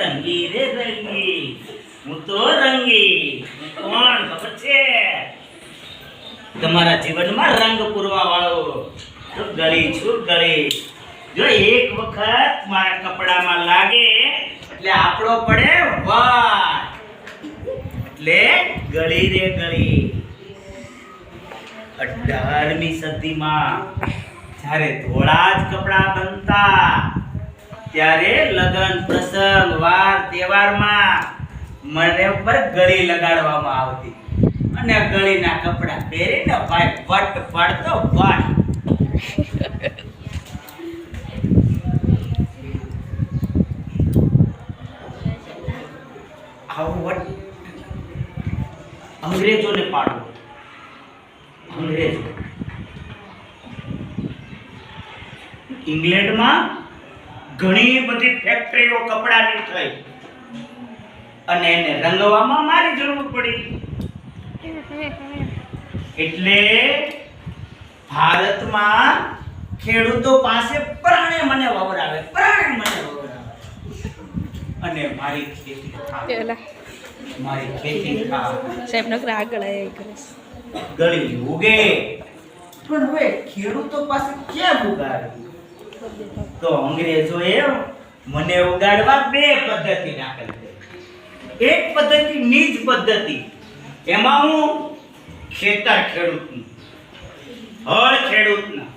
રંગી રે રંગી હું તો રંગી. કોણ ખબર છે? તમારા જીવનમાં રંગ પૂરવા વાળો તો ગળી છું ગળી. જો એક વખત મારા કપડામાં લાગે, એટલે આપણો પડે વાટ એટલે ગળી રે ગળી. અઢારમી સદીમાં જ્યારે ધોળા જ કપડા બનતા ત્યારે લગ્ન, પ્રસંગ, વાર, તહેવારમાં મને ઉપર ગળી લગાડવામાં આવતી. અને ગળીના કપડા પહેરીને ભાઈ વટ પડતો ભાઈ આવું અંગ્રેજોને પાડવું. અંગ્રેજો. ઇંગ્લેન્ડમાં ઘણી બધી ફેક્ટરીઓ કપડાની થઈ. અને એને રંગવામાં મારી જરૂર પડી. એટલે ભારતમાં ખેડૂતો પાસે પ્રાણે મને વવરાવે પ્રાણે મને વવરાવે. અને મારી ખેતી મારી ખેતી સાહેબ નકર આગળ ગળી ઉગે. પણ હવે ખેડૂતો પાસે ક્યાં ઉગાડવી? તો અંગ્રેજોએ મને ઉગાડવા બે પદ્ધતિ નાખેલી એક પદ્ધતિ નીજ પદ્ધતિ. એમાં હું ખેતર ખેડૂતનું, હળ ખેડૂતનું,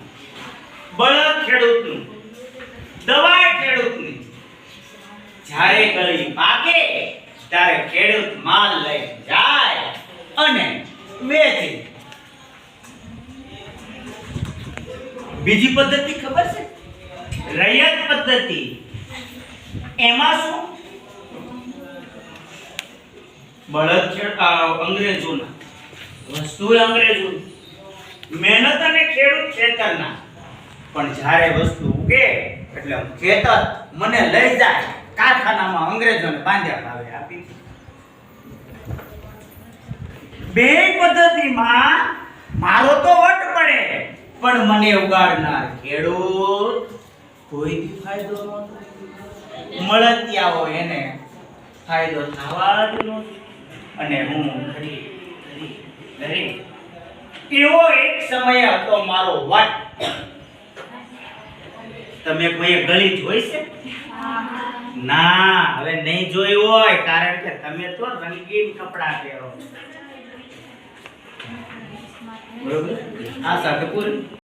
બળદ ખેડૂતનું, દવા ખેડૂતની, જ્યારે ગળી પાકે, ત્યારે ખેડૂત માલ લઈ જાય અને વેચે. બીજી પદ્ધતિ ખબર છે? રૈયત પદ્ધતિ. એમાં શું? બળદ અંગ્રેજોના. વસ્તુ અંગ્રેજો મહેનત અને ખેડૂત ખેતરના. પણ જ્યારે વસ્તુ ઉગે, એટલે ખેતર મને લઈ જાય, કારખાનામાં અંગ્રેજોને બાંધ્યા ભાવે આપી બે પદ્ધતિમાં મારો તો વટ પડે, પણ મને ઉગાડનાર ખેડૂત કોઈથી ફાયદો નહોતો મળતિયા હોય એને ફાયદો થવા જ નહોતો અને હું ઘડી ઘડી એવો એક સમય હતો મારો વટ તમે કોઈ ગળી જોઈ છે? ના, હવે નહીં જોઈ હોય, કારણ કે તમે તો રંગીન કપડા પહેરો. બરોબર? આ સાધુપુર.